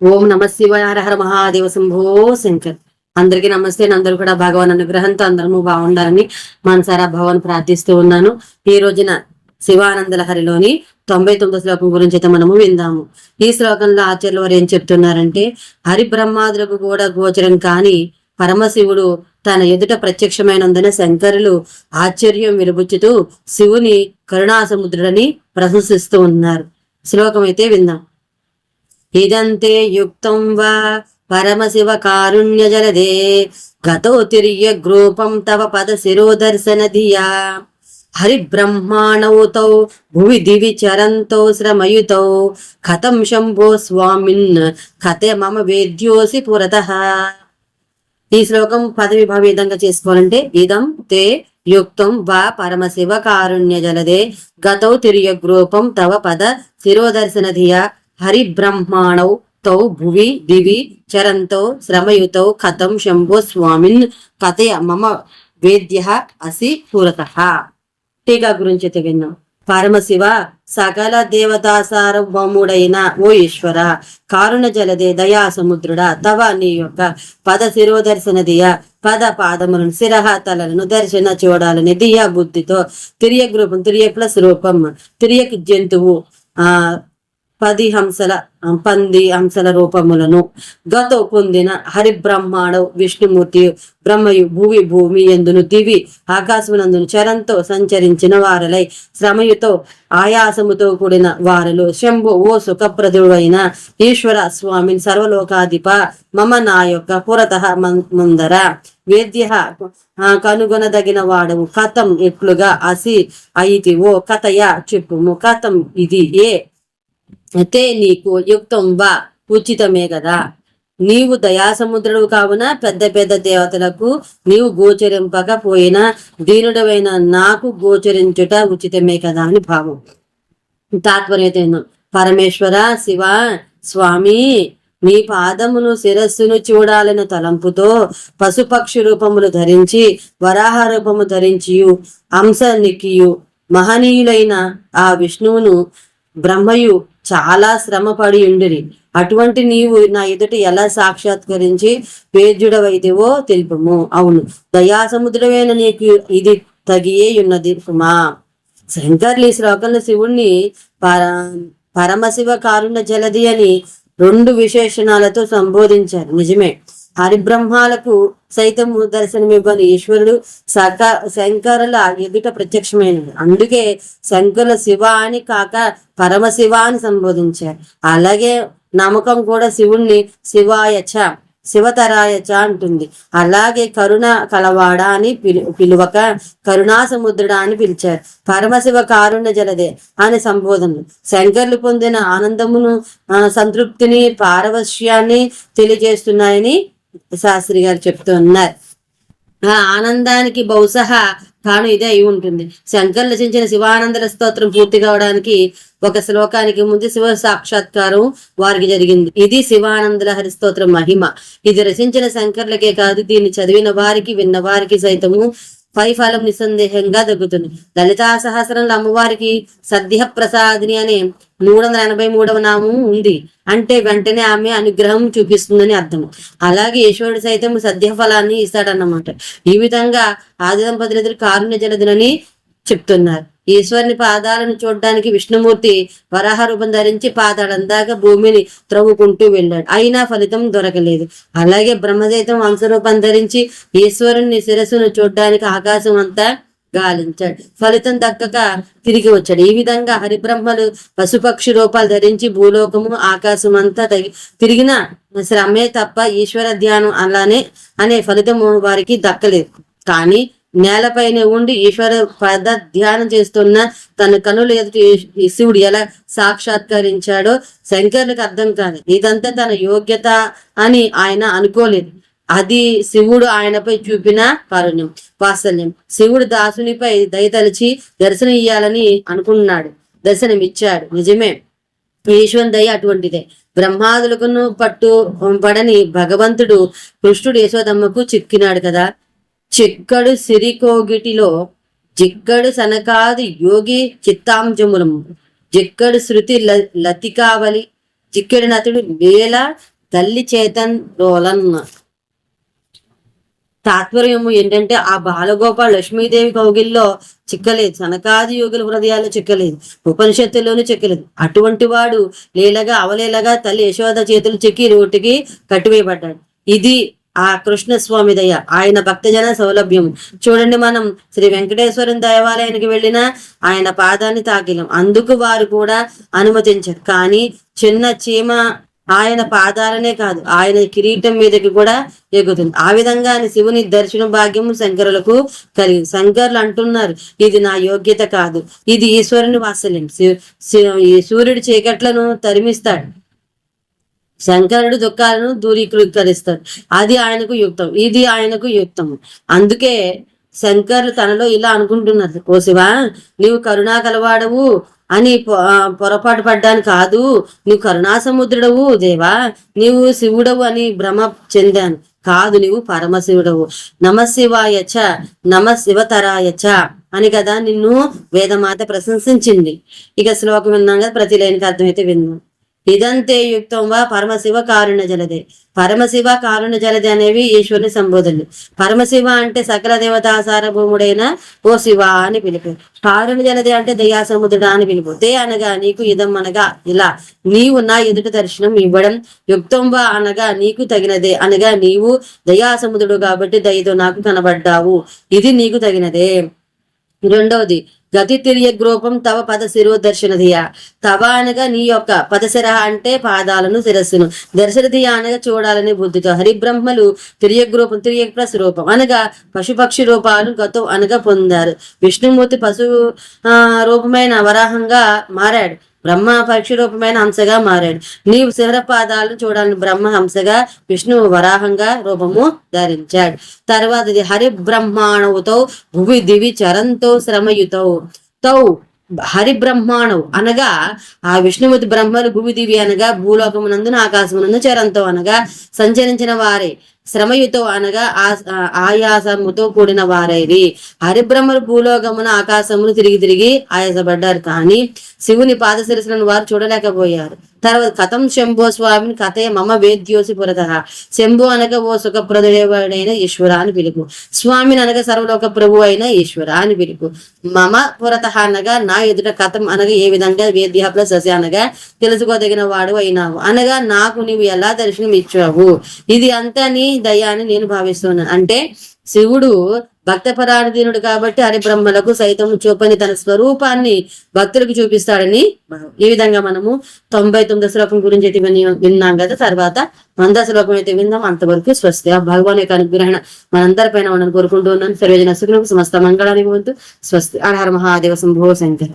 ఓం నమ శివాయ హర మహాదేవ శంభో శంకర్. అందరికీ నమస్తే అందరూ కూడా భగవాన్ అనుగ్రహంతో అందరము బాగుండాలని మనసారా భగవాన్ ప్రార్థిస్తూ ఉన్నాను. ఈ రోజున శివానందలహరిలోని తొంభై తొమ్మిదో శ్లోకం గురించి అయితే మనము విందాము. ఈ శ్లోకంలో ఆచార్యులు వారు ఏం చెప్తున్నారంటే హరి బ్రహ్మాదులకు కూడా గోచరం కాని పరమశివుడు తన ఎదుట ప్రత్యక్షమైనందున శంకరులు ఆశ్చర్యం వెలుబుచ్చుతూ శివుని కరుణాసముద్రుడని ప్రశంసిస్తూ ఉన్నారు. శ్లోకం అయితే విందాం. ఇదంతే యుక్తం వా పరమశివ కారుణ్య జలదే గతో తిర్యగ్రూపం తవ పద శిరోదర్శన ధియా హరిబ్రహ్మాణౌతౌ భువి దివి చరంతో శ్రమయుతౌ. కథం శంభో స్వామిన్ కథే మమ వేద్యోసి పురత. ఈ శ్లోకం పదవి భావ విధంగా చేసుకోవాలంటే ఇదం తే యుక్తం వా పరమశివ కారుణ్య జలదే గతౌ తిర్యగ్రూపం తవ పద శిరోదర్శన ధియా హరి బ్రహ్మాణౌ తౌ భువి దివి చరంతో శ్రమయుతౌ కథం శంభో స్వామిన్ కథయ మమ వేద్య అసి పురత టీకా గురించి అయితే విన్నాం పరమశివ సకల దేవతాసారభముడైన ఓ ఈశ్వర కారుణ జలదే దయా సముద్రుడా తవ నీ యొక్క పద శిరోదర్శన దియ పద పాదములను శిరహ తలలను దర్శన చూడాలని దియా బుద్ధితో తిరియక్ రూపం తిరియ ప్లస్ రూపం తిరియక్ జంతువు ఆ పది హంసల పంది హంసల రూపములను గత పొందిన హరిబ్రహ్మాడు విష్ణుమూర్తి బ్రహ్మయు భూమి భూమి ఎందును దివి ఆకాశమునందును చరంతో సంచరించిన వారలై శ్రమయుతో ఆయాసముతో కూడిన వారలు శంభు ఓ సుఖప్రదుడైన ఈశ్వర స్వామిని సర్వలోకాధిప మమ నా యొక్క పురత ముందర. వేద్య కనుగొనదగిన వాడము కథం ఎట్లుగా అసి అయితివో ఓ కథయ చెప్పుము కథం ఇది ఏ? అయితే నీకు యుక్తం వా ఉచితమే కదా. నీవు దయాసముద్రుడు కావున పెద్ద పెద్ద దేవతలకు నీవు గోచరింపకపోయినా దీనుడవైన నాకు గోచరించుట ఉచితమే కదా అని భావం. తాత్పర్యతను. పరమేశ్వర శివ స్వామి నీ పాదమును శిరస్సును చూడాలని తలంపుతో పశుపక్షి రూపములు ధరించి వరాహ రూపము ధరించియు అంశ నికియు మహనీయులైన ఆ విష్ణువును బ్రహ్మయు చాలా శ్రమ పడి ఉండిరి. అటువంటి నీవు నా ఎదుట ఎలా సాక్షాత్కరించి పేర్జుడవైతేవో తెలుపము. అవును దయాసముద్రమైన నీకు ఇది తగియే ఉన్నది కుమా శంకర్లు ఈ శ్లోకంలో శివుణ్ణి పర పరమశివ కారుణ జలది అని రెండు విశేషణాలతో సంబోధించారు. నిజమే. హరిబ్రహ్మాలకు సైతము దర్శనమివ్వని ఈశ్వరుడు సక శంకరుల ఎదుట ప్రత్యక్షమైనది అందుకే శంకరుల శివ అని కాక పరమశివ అని సంబోధించారు. అలాగే నమ్మకం కూడా శివుణ్ణి శివాయచ శివతరాయచ అంటుంది. అలాగే కరుణ కలవాడ అని పిలు పిలువక కరుణా సముద్రుడా అని పిలిచారు. పరమశివ కారుణ్య జలదే అని సంబోధనలు శంకర్లు పొందిన ఆనందమును సంతృప్తిని పారవశ్యాన్ని తెలియజేస్తున్నాయని శాస్త్రి గారు చెప్తూ ఉన్నారు. ఆ ఆనందానికి బహుశా కాను ఇదే అయి ఉంటుంది. శంకర్ రచించిన శివానందర స్తోత్రం పూర్తి కావడానికి ఒక శ్లోకానికి ముందు శివ సాక్షాత్కారం వారికి జరిగింది. ఇది శివానంద హరిస్తోత్రం మహిమ. ఇది రచించిన శంకర్లకే కాదు దీన్ని చదివిన వారికి విన్న వారికి సైతము పై ఫలం నిస్సందేహంగా దక్కుతుంది. లలితా సహస్రంలో అమ్మవారికి సద్య ప్రసాదిని అనే మూడు వందల ఎనభై మూడవ నామం ఉంది. అంటే వెంటనే ఆమె అనుగ్రహం చూపిస్తుందని అర్థం. అలాగే యశోడు సైతం సద్య ఫలాన్ని ఇస్తాడన్నమాట. ఈ విధంగా ఆది దంపతులు కారుణ్య జలదులని చెప్తున్నారు. ఈశ్వరుని పాదాలను చూడడానికి విష్ణుమూర్తి వరాహ రూపం ధరించి పాదాలందాక భూమిని త్రవ్వుకుంటూ వెళ్ళాడు. అయినా ఫలితం దొరకలేదు. అలాగే బ్రహ్మదైతం వంశరూపం ధరించి ఈశ్వరుని శిరస్సును చూడడానికి ఆకాశం అంతా గాలించాడు. ఫలితం దక్కక తిరిగి వచ్చాడు. ఈ విధంగా హరిబ్రహ్మలు పశుపక్షి రూపాలు ధరించి భూలోకము ఆకాశం అంతా తిరిగిన శ్రమే తప్ప ఈశ్వర ధ్యానం అలానే అనే ఫలితము వారికి దక్కలేదు. కానీ నేలపైనే ఉండి ఈశ్వర పద ధ్యానం చేస్తున్న తన కనులు ఎదుటి ఈ శివుడు ఎలా సాక్షాత్కరించాడో శంకర్లకు అర్థం కాదు ఇదంతా తన యోగ్యత అని ఆయన అనుకోలేదు. అది శివుడు ఆయనపై చూపిన కారుణ్యం వాత్సల్యం. శివుడు దాసునిపై దయతలిచి దర్శనం ఇయ్యాలని అనుకున్నాడు. దర్శనమిచ్చాడు. నిజమే. ఈశ్వన్ దయ అటువంటిదే. బ్రహ్మాదులకును పట్టు పడని భగవంతుడు కృష్ణుడు యశోదమ్మకు చిక్కినాడు కదా. చిక్కడు సిరికోగిటిలో జిక్కడు సనకాది యోగి చిత్తాంజములం. జిక్కడు శృతి ల- లతికావలి చిక్కెడి నతుడు లీల తల్లి చేతన్ రోలన్ తాత్పర్యము ఏంటంటే ఆ బాలగోపాల్ లక్ష్మీదేవి కౌగిల్లో చిక్కలేదు. సనకాది యోగుల హృదయాల్లో చిక్కలేదు. ఉపనిషత్తుల్లోనూ చిక్కలేదు. అటువంటి వాడు లీలగా అవలేలగా తల్లి యశోద చేతులు చిక్కి రోటికి కట్టివేయబడ్డాడు. ఇది ఆ కృష్ణ స్వామి దయ. ఆయన భక్తజన సౌలభ్యం చూడండి మనం శ్రీ వెంకటేశ్వరం దేవాలయానికి వెళ్ళిన ఆయన పాదాన్ని తాకిలం. అందుకు వారు కూడా అనుమతించారు. కానీ చిన్న చీమ ఆయన పాదాలనే కాదు ఆయన కిరీటం మీదకి కూడా ఎగుతుంది. ఆ విధంగా శివుని దర్శన భాగ్యము శంకరులకు కలిగి శంకరులు అంటున్నారు ఇది నా యోగ్యత కాదు ఇది ఈశ్వరుని వాత్సల్యం. శి- శి- ఈ సూర్యుడు చీకట్లను తరిమిస్తాడు శంకరుడు దుఃఖాలను దూరీకరిస్తాడు. అది ఆయనకు యుక్తం ఇది ఆయనకు యుక్తం. అందుకే శంకర్ తనలో ఇలా అనుకుంటున్నారు ఓ శివా నీవు కరుణా కలవాడవు అని పొ- ఆ, పొరపాటు పడ్డాను కాదు. నీవు కరుణాసముద్రుడవు దేవా. నీవు శివుడవు అని భ్రమ చెందాను కాదు. నీవు పరమశివుడవు. నమశివాయ చ నమ శివతరాయ చ అని కదా నిన్ను వేదమాత ప్రశంసించింది. ఇక శ్లోకం విన్నాం కదా ప్రతి లేనికి అర్థమైతే విన్నాం. ఇదంతే యుక్తం వా పరమశివ కారుణ జలదే. పరమశివ కారుణ జలదే అనేవి ఈశ్వరుని సంబోధనలు. పరమశివ అంటే సకల దేవతా సారభూముడైన ఓ శివ అని పిలుపు. కారుణ జలదే అంటే దయా సముద్రుడా అని పిలుపు. దే అనగా నీకు ఇదం అనగా ఇలా. నీవు నా ఎదుట దర్శనం ఇవ్వడం యుక్తం వా అనగా నీకు తగినదే. అనగా నీవు దయా సముద్రుడు కాబట్టి దయతో నాకు కనబడ్డావు. ఇది నీకు తగినదే. రెండవది గతి తిరియ గ్రూపం తవ పద శిరో దర్శనధియ. తవ అనగా నీ యొక్క పదశిర అంటే పాదాలను శిరస్సును. దర్శనధియ అనగా చూడాలని బుద్ధితో. హరిబ్రహ్మలు తిరియగ్రూపం తిరియ ప్లస్ రూపం అనగా పశుపక్షి రూపాలు గతం అనగా పొందారు. విష్ణుమూర్తి పశు ఆ, రూపమైన వరాహంగా మారాడు. బ్రహ్మ పక్షి రూపమైన హంసగా మారాడు. నీవు శివరపాదాలను చూడాలని బ్రహ్మ హంసగా విష్ణువు వరాహంగా రూపము ధరించాడు. తర్వాతది హరి బ్రహ్మాణవుతో భువి దివి చరంతో శ్రమయుతౌ తౌ హరిబ్రహ్మాణవు అనగా ఆ విష్ణుమతి బ్రహ్మలు భూమి దివి అనగా భూలోకమునందున ఆకాశమునందు చరంతో అనగా సంచరించిన వారే. శ్రమయుతో అనగా ఆ- ఆయాసముతో కూడిన వారైరి. హరిబ్రహ్మలు భూలోకమున ఆకాశమును తిరిగి తిరిగి ఆయాసపడ్డారు. కానీ శివుని పాదశిరసులను వారు చూడలేకపోయారు. తర్వాత కథం శంభో స్వామిని కథే మమ వేద్యోసి పురత. శంభు అనగా ఓ సుఖప్రదుడైన ఈశ్వర అని పిలుపు. స్వామిని అనగా సర్వలోక ప్రభు అయిన ఈశ్వర అని పిలుపు. మమ పురత అనగా నా ఎదుట కథం అనగా ఏ విధంగా వేద్య ప్లస్ ససి అనగా తెలుసుకోదగిన వాడు అయినావు. అనగా నాకు నీవు ఎలా దర్శనం ఇచ్చావు ఇది అంతా నీ దయ అని నేను భావిస్తున్నాను అంటే శివుడు భక్త పరాధీనుడు కాబట్టి హరిబ్రహ్మలకు సైతం చూపని తన స్వరూపాన్ని భక్తులకు చూపిస్తాడని ఈ విధంగా మనము తొంభై తొమ్మిది శ్లోకం గురించి అయితే విని విన్నాం కదా తర్వాత వంద శ్లోకం అయితే విందాం అంతవరకు స్వస్తి. ఆ భగవాన్ యొక్క అనుగ్రహణ మనందరి పైన ఉండని కోరుకుంటూ ఉన్నాను సర్వజన సుఖులకు సమస్త మంగళానికి భవంతు స్వస్తి. హర మహాదేవ శంభో శంకర.